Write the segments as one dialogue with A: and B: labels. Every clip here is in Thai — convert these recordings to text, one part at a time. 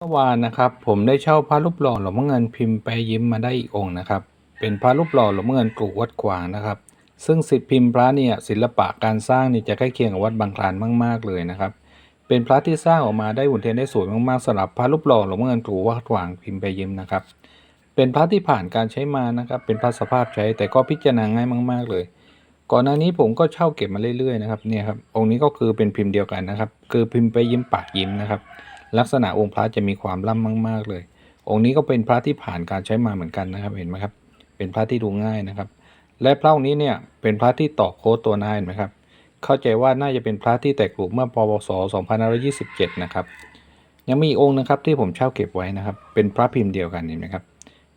A: เมื่อวานนะครับผมได้เช่าพระรูปหล่อหลวงพ่อเงินพิมพ์ไปยิ้มมาได้อีกองค์นะครับ เป็นพระรูปหล่อหลวงพ่อเงินกรุวัดขวางนะครับ ซึ่งสิทธิพิมพ์พระเนี่ยศิลปะการสร้างนี่จะใกล้เคียงกับวัดบางคลานมากๆเลยนะครับ เป็นพระที่สร้างออกมาได้หุ่นเทียนได้สวยมากๆสำหรับพระรูปหล่อหลวงพ่อเงินกรุวัดขวางพิมพ์ไปยิ้มนะครับ เป็นพระที่ผ่านการใช้มานะครับ เป็นพระสภาพใช้แต่ก็พิจารณาง่ายมาก ๆเลย ก่อนหน้านี้ผมก็เช่าเก็บมาเรื่อยๆนะครับเนี่ยครับองค์นี้ก็คือเป็นพิมพ์เดียวกันนะครับ คือพิมพ์ไปยิ้มปากยิ้มนะครับ ลักษณะองค์พระจะมีความล่ำมาก ๆ เลย องค์นี้ก็เป็นพระที่ผ่านการใช้มาเหมือนกันนะครับเห็นไหมครับ เป็นพระที่ดูง่ายนะครับ และพระองค์นี้เนี่ยเป็นพระที่ต่อโค้ดตัวน้าเห็นไหมครับ เข้าใจว่าน่าจะเป็นพระที่แตกกลุ่มเมื่อปวส2527 นะครับ ยังมีองค์นะครับที่ผมเช่าเก็บไว้นะครับ เป็นพระพิมพ์เดียวกันเห็นไหมครับ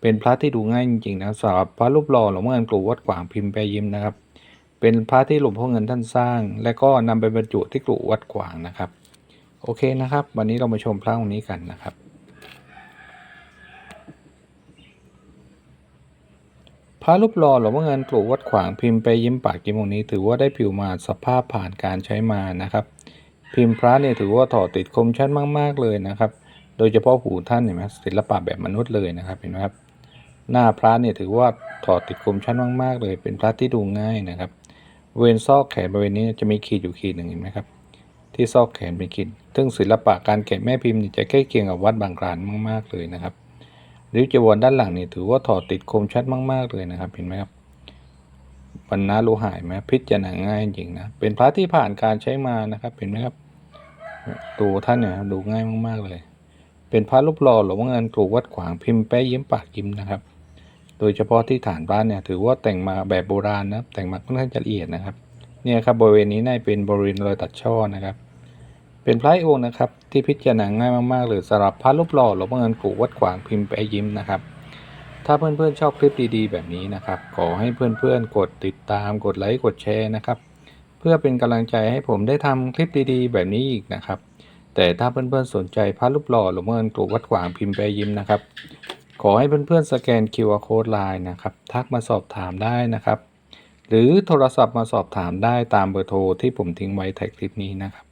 A: เป็นพระที่ดูง่ายจริงๆนะสำหรับพระรูปหล่อหลวงพ่อเงินกรุวัดขวางพิมพ์แปรยิ้มนะครับเป็นพระที่หลวงพ่อเงินท่านสร้าง และก็นำไปบรรจุที่กรุวัดขวางนะครับ โอเคนะครับ วันนี้เรามาชมพระองค์นี้กันนะครับ พระรูปหล่อหลวงพ่อเงินกรุวัดขวางพิมพ์ไปยิ้มปากยิ้มองค์นี้ ถือว่าได้ผิวมาสภาพผ่านการใช้มานะครับ พิมพ์พระเนี่ยถือว่าถอดติดคมชัดมาก ๆเลยนะครับ โดยเฉพาะหูท่านเห็นไหมศิลปะแบบมนุษย์เลยนะครับเห็นไหมครับ หน้าพระเนี่ยถือว่าถอดติดคมชัดมาก ๆ เลย เป็นพระที่ดูง่ายนะครับเวณซอกแขนบริเวณนี้จะมีขีดอยู่ขีดหนึ่งเห็นไหมครับที่ซอกแขนเป็นขีด ซึ่งศิลปะการแกะแม่พิมพ์นี่จะใกล้เคียงกับวัดบางคลานมาก ๆ เลยนะครับริ้วจีวรด้านหลังนี่ถือว่าถอดติดคมชัดมากๆเลยนะครับเห็นไหมครับบรรณาโลหะเห็นไหมพิจารณาง่ายจริงนะเป็นพระที่ผ่านการใช้มานะครับเห็นไหมครับตัวท่านเนี่ยดูง่ายมากๆเลย เป็นพระรูปหล่อหลวงเงินกรุวัดขวางพิมพ์แป้ยิ้มปากยิ้มนะครับ โดยเฉพาะที่ฐานพระเนี่ยถือว่าแต่งมาแบบโบราณนะแต่งมาค่อนข้างจะละเอียดนะครับเนี่ยครับบริเวณนี้น่าจะเป็นบริเวณรอยตัดช่อนะครับ เป็นพระอองค์นะครับ ที่พิจารณาง่ายมากๆเลยสำหรับพระรูปหล่อหลวงพ่อเงินกรุวัดขวางพิมพ์แปยิ้มนะครับ ถ้าเพื่อนๆชอบคลิปดีๆ แบบนี้นะครับ ขอให้เพื่อนๆกดติดตามกดไลค์กดแชร์นะครับ เพื่อเป็นกำลังใจให้ผมได้ทำคลิปดีๆ แบบนี้อีกนะครับ แต่ถ้าเพื่อนๆสนใจพระรูปหล่อหลวงพ่อเงินกรุวัดขวางพิมพ์แปยิ้มนะครับ ขอให้เพื่อนๆสแกน QR code line นะครับทักมาสอบถามได้นะครับ หรือโทรศัพท์มาสอบถามได้ตามเบอร์โทรที่ผมทิ้งไว้ใต้คลิปนี้นะครับ